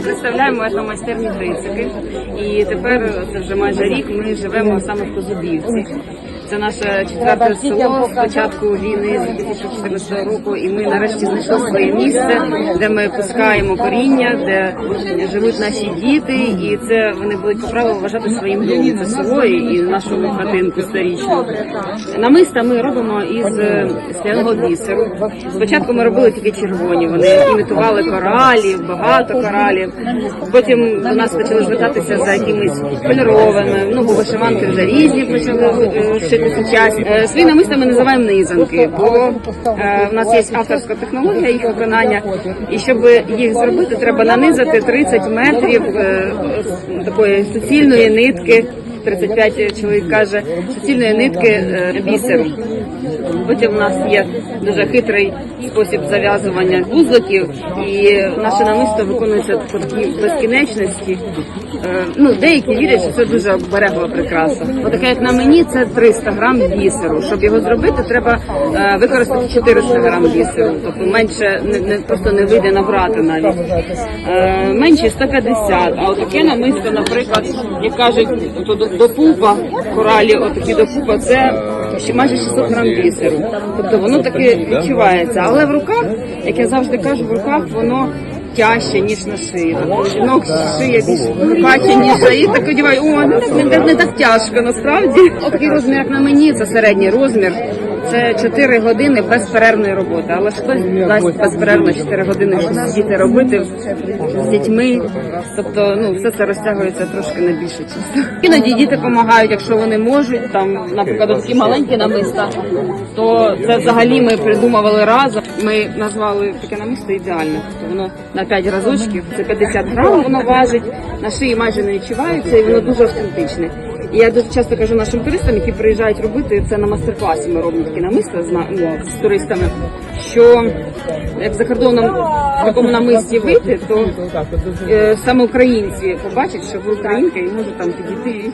представляємо етномайстерні Грицики. І тепер це вже майже рік. Ми живемо саме в Козубівці. Це наше четверте село з початку війни з 2014 року, і ми нарешті знайшли своє місце, де ми пускаємо коріння, де живуть наші діти, і це вони будуть по праву вважати своїм домом. Це село і нашу хатинку сторічну. Намиста ми робимо із е, скляного бісеру. Спочатку ми робили тільки червоні. Вони імітували коралів, багато коралів. Потім до нас почали звертатися за якимись кольорованими. Ну, бо вишиванки вже різні почали шити сучасні. Е, Свої намиста ми називаємо низанки, бо е, в нас є авторська технологія їх виконання. І щоб їх зробити, треба нанизати 30 метрів е, такої суцільної нитки. 35 чоловік каже, суцільної нитки е, бісеру. Потім у нас є дуже хитрий спосіб зав'язування вузликів, і наше намисто виконується по такій безкінечності. Е, Ну, деякі вірять, що це дуже оберегова прикраса. Отаке, як на мені, це 300 грам бісеру. Щоб його зробити, треба е, використати 400 грам бісеру. Тобто менше не, просто не вийде набрати навіть. Е, менше 150. А отаке намисто, наприклад, як кажуть, то до, пупа коралі, отакі до пупа, це ще майже 600 грам бісеру. Тобто воно таке відчувається. Але в руках, як я завжди кажу, в руках воно тяжче, ніж на шиї. Тобто жінок шия більш прокачаніша, і так одіваю, о, не не, не так тяжко насправді. Отакий розмір, як на мені, це середній розмір. Це 4 години безперервної роботи. Але ж хтось дасть безперервно 4 години щось сидіти робити з дітьми. Тобто, ну все це розтягується трошки на більше часу. Іноді діти допомагають, якщо вони можуть. Там, наприклад, такі маленькі намиста, то це взагалі ми придумували разом. Ми назвали таке намисто ідеальне. Тобто воно на 5 разочків, це 50 грам, воно важить, на шиї майже не відчувається, і воно дуже автентичне. Я дуже часто кажу нашим туристам, які приїжджають робити це на мастер-класі. Ми робимо такі намиста з, ну, з туристами. Що як за кордоном в такому намисті вийти, то е, саме українці побачать, що ви українка і можуть там підійти і